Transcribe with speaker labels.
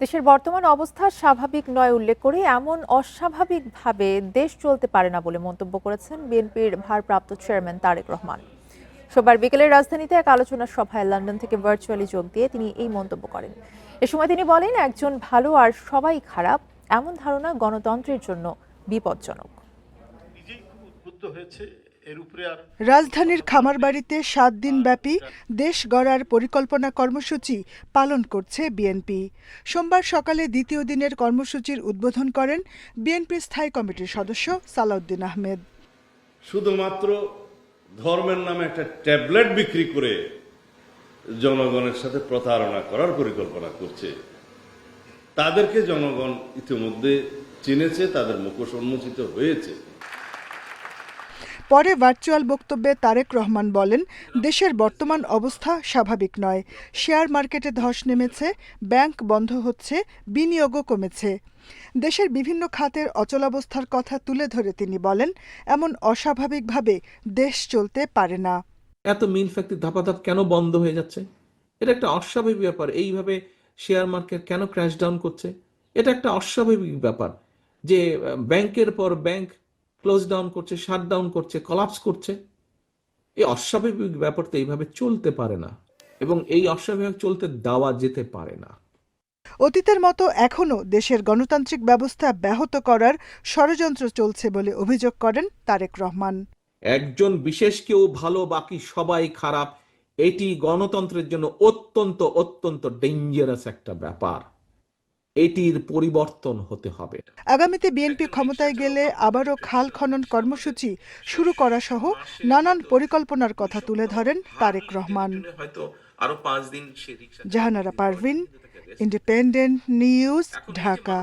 Speaker 1: দেশের বর্তমান অবস্থা স্বাভাবিক নয় উল্লেখ করে এমন অস্বাভাবিকভাবে দেশ চলতে পারে না বলে মন্তব্য করেছেন বিএনপির ভারপ্রাপ্ত চেয়ারম্যান তারেক রহমান। সোমবার বিকেলে রাজধানীতে এক আলোচনা সভায় লন্ডন থেকে ভার্চুয়ালি যোগ দিয়ে তিনি এই মন্তব্য করেন। এ সময় তিনি বলেন, একজন ভালো আর সবাই খারাপ, এমন ধারণা গণতন্ত্রের জন্য বিপজ্জনক।
Speaker 2: হয়েছে
Speaker 3: রাজধানীর খামারবাড়িতে সাত দিনব্যাপী দেশ গড়ার পরিকল্পনা কর্মসূচি পালন করছে বিএনপি। সোমবার সকালে দ্বিতীয় দিনের কর্মসূচির উদ্বোধন করেন বিএনপি স্থায়ী কমিটির সদস্য সালাউদ্দিন আহমেদ।
Speaker 4: শুধুমাত্র ধর্মের নামে একটা ট্যাবলেট বিক্রি করে জনগণের সাথে প্রতারণা করার পরিকল্পনা করছে। তাদেরকে জনগণ ইতিমধ্যে চিনেছে তাদের মুখোশ উন্মোচিত হয়েছে।
Speaker 3: পরে ভার্চুয়াল বক্তব্যে তারেক রহমান বলেন, দেশের বর্তমান অবস্থা স্বাভাবিক নয়। শেয়ার মার্কেটে ধস নেমেছে, ব্যাংক বন্ধ হচ্ছে, বিনিয়োগও কমেছে। দেশের বিভিন্ন খাতের অচলাবস্থার কথা তুলে ধরে তিনি বলেন, এমন অস্বাভাবিকভাবে দেশ চলতে পারে না।
Speaker 5: এত মিল ফ্যাক্টরি ধাপাধাপ কেন বন্ধ হয়ে যাচ্ছে? এটা একটা অস্বাভাবিক ব্যাপার। এইভাবে শেয়ার মার্কেট কেন ক্র্যাশ ডাউন করছে? এটা একটা অস্বাভাবিক ব্যাপার যে, ব্যাংকের পর ব্যাংক ক্লোজ ডাউন করছে শাট ডাউন করছে কলাপস করছে। এই অস্বাভাবিক ব্যাপারটা এইভাবে চলতে পারে না এবং এই অস্বাভাবিক চলতে দেওয়া যেতে পারে না।
Speaker 3: অতীতের মতো এখনও দেশের গণতান্ত্রিক ব্যবস্থা ব্যাহত করার ষড়যন্ত্র চলছে বলে অভিযোগ করেন তারেক রহমান।
Speaker 5: একজন বিশেষ কেউ ভালো বাকি সবাই খারাপ এটি গণতন্ত্রের জন্য অত্যন্ত অত্যন্ত ডেঞ্জারাস একটা ব্যাপার। এটির পরিবর্তন হতে হবে।
Speaker 3: আগামীতে বিএনপি ক্ষমতায় গেলে আবারও খাল খনন কর্মসূচি শুরু করা সহ নানান পরিকল্পনার কথা তুলে ধরেন Tarique Rahman. Jahanara Parvin, independent news, Dhaka.